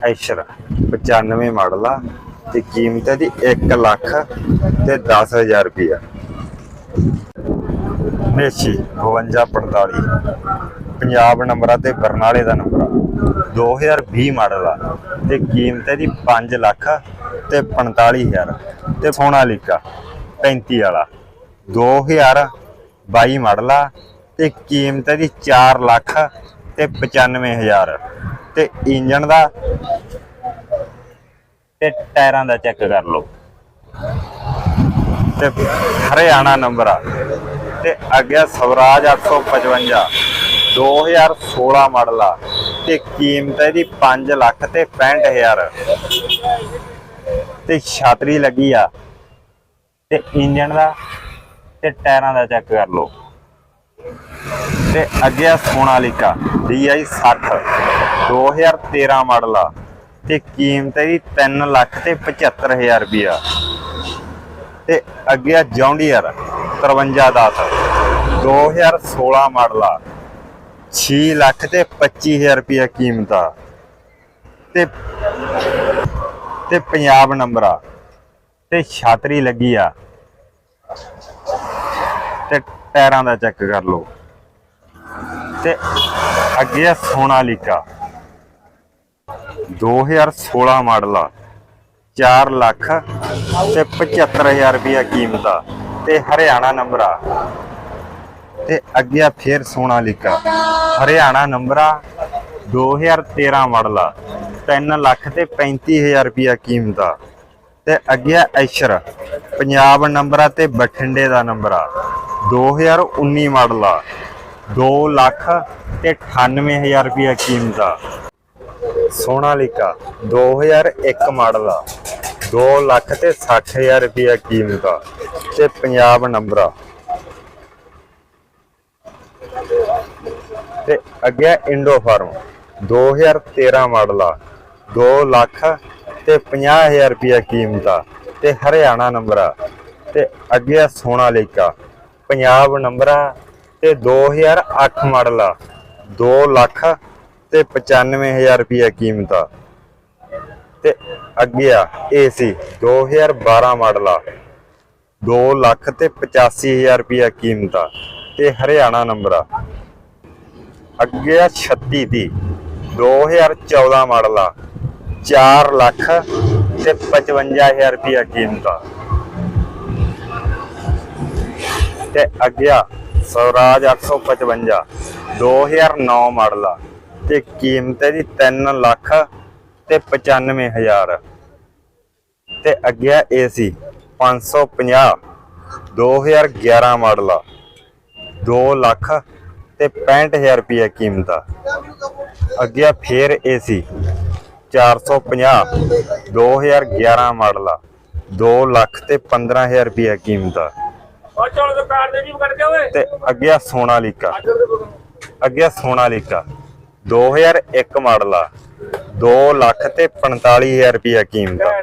Eicher 95 model ਆ ਤੇ ਕੀਮਤ ਹੈ ਦੀ 1 ਲੱਖ ਤੇ 10000 ਰੁਪਇਆ ਮੇਸ਼ੀ 5245 ਪੰਜਾਬ ਨੰਬਰ ਆ ਤੇ ਬਰਨਾਲੇ ਦਾ ਨੰਬਰ ਆ। 2020 ਮਾਡਲ ਆ ਤੇ ਕੀਮਤ ਹੈ ਦੀ 5 ਲੱਖ ਤੇ 45000 ਤੇ ਸੋਨਾਲੀਕਾ 35 ਵਾਲਾ। 2022 ਮਾਡਲ ਆ ਤੇ ਕੀਮਤ ਹੈ ਦੀ 4 ਲੱਖ ਤੇ 95000 ਤੇ ਇੰਜਨ ਦਾ ਤੇ ਟਾਇਰਾਂ ਦਾ ਚੈੱਕ ਕਰ ਲਓ। ਤੇ ਹਰਿਆਣਾ ਨੰਬਰ ਆ। ਤੇ ਅੱਗੇ ਸਵਰਾਜ 855 2016 ਮਾਡਲ ਆ। ਤੇ ਕੀਮਤ ਇਹਦੀ 5 ਲੱਖ ਤੇ 65000 ਤੇ ਛਾਤਰੀ ਲੱਗੀ ਆ। ਤੇ ਇੰਜਨ ਦਾ ਤੇ ਟਾਇਰਾਂ ਦਾ ਚੈੱਕ ਕਰ ਲਓ। ਤੇ ਅੱਗੇ ਆ ਸੋਨਾਲੀਕਾ, DI 60 2013 ਮਾਡਲ ਆ ਤੇ ਕੀਮਤ ਇਹਦੀ 3 ਲੱਖ ਤੇ 75000 ਰੁਪਿਆ ਤੇ ਅੱਗੇ ਆ ਜੌਂਡੀਅਰ 5310 2016 ਮਾਡਲ ਆ 6 ਲੱਖ ਤੇ 25000 ਰੁਪਿਆ ਕੀਮਤ ਆ। ਤੇ ਤੇ ਪੰਜਾਬ ਨੰਬਰ ਆ, ਤੇ ਛਾਤਰੀ ਲੱਗੀ ਆ। ਤੇ ਟਾਇਰਾਂ ਦਾ ਚੈੱਕ ਕਰ ਲਓ। ਤੇ ਅੱਗੇ ਆ ਸੋਨਾਲੀਕਾ 2016 ਮਾਡਲ ਆ। 4 ਲੱਖ ਤੇ 75000 ਰੁਪਇਆ ਕੀਮਤ ਆ। ਤੇ ਹਰਿਆਣਾ ਨੰਬਰ ਆ। ਤੇ ਅੱਗੇ ਆ ਫੇਰ ਸੋਨਾਲੀਕਾ ਹਰਿਆਣਾ ਨੰਬਰ ਆ 2013 ਮਾਡਲ ਆ। 3 ਲੱਖ ਤੇ 35000 ਰੁਪਇਆ ਕੀਮਤ ਆ। ਤੇ ਅੱਗੇ ਐਸ਼ਰ। ਪੰਜਾਬ ਨੰਬਰ ਆ ਤੇ ਬਠਿੰਡੇ ਦਾ ਨੰਬਰ ਆ। 2019 ਮਾਡਲ ਆ। 2 ਲੱਖ ਤੇ 98000 ਰੁਪਇਆ ਕੀਮਤ ਆ। ਸੋਨਾਲੀਕਾ 2001 ਮਾਡਲ ਆ। 2 ਲੱਖ ਤੇ 60000 ਰੁਪਇਆ ਕੀਮਤ ਆ। ਤੇ ਪੰਜਾਬ ਨੰਬਰ ਆ। ਤੇ ਅੱਗੇ ਇੰਡੋ ਫਾਰਮ। 2013 ਮਾਡਲ ਆ। 2 ਲੱਖ ਤੇ 50000 ਰੁਪਇਆ ਕੀਮਤ ਆ ਤੇ ਹਰਿਆਣਾ ਨੰਬਰ ਆ ਤੇ ਅੱਗੇ ਸੋਨਾ ਲੇਕਾ, ਪੰਜਾਬ ਨੰਬਰ ਆ ਤੇ 2008 ਮਾਡਲ ਆ 2 ਲੱਖ ਤੇ 95000 ਰੁਪਇਆ ਕੀਮਤ ਆ। ਤੇ ਅੱਗੇ ਆ ਏਸੀ 2012 ਮਾਡਲ ਆ 2 ਲੱਖ ਤੇ 85000 ਰੁਪਇਆ ਕੀਮਤ ਆ ਤੇ ਹਰਿਆਣਾ ਨੰਬਰ ਆ। ਅੱਗੇ ਆ 36 ਦੀ 2014 ਮਾਡਲ ਆ 4 ਲੱਖ ਤੇ 55000 ਰੁਪਇਆ ਕੀਮਤ ਆ। ਤੇ ਅੱਗੇ ਆ, ਸਵਰਾਜ 855 2009 ਮਾਡਲ ਆ। ਤੇ ਕੀਮਤ ਜੀ 3 ਲੱਖ ਤੇ 95000 ਤੇ ਅੱਗੇ ਆ ਏਸੀ 550 2011 ਮਾਡਲ ਆ। 2 ਲੱਖ ਤੇ 65000 ਰੁਪਏ ਕੀਮਤ ਆ। ਅੱਗੇ ਆ ਫੇਰ ਏਸੀ 450 2011 ਮਾਡਲ ਆ। 2 ਲੱਖ ਤੇ 15000 ਰੁਪਏ ਕੀਮਤ ਆ। ਤੇ ਅੱਗੇ ਆ ਸੋਨਾਲੀਕਾ ਅੱਗੇ ਆ ਸੋਨਾਲੀਕਾ 2001 ਮਾਡਲ ਆ। 2 ਲੱਖ ਤੇ 45000 ਰੁਪਏ ਕੀਮਤ ਆ।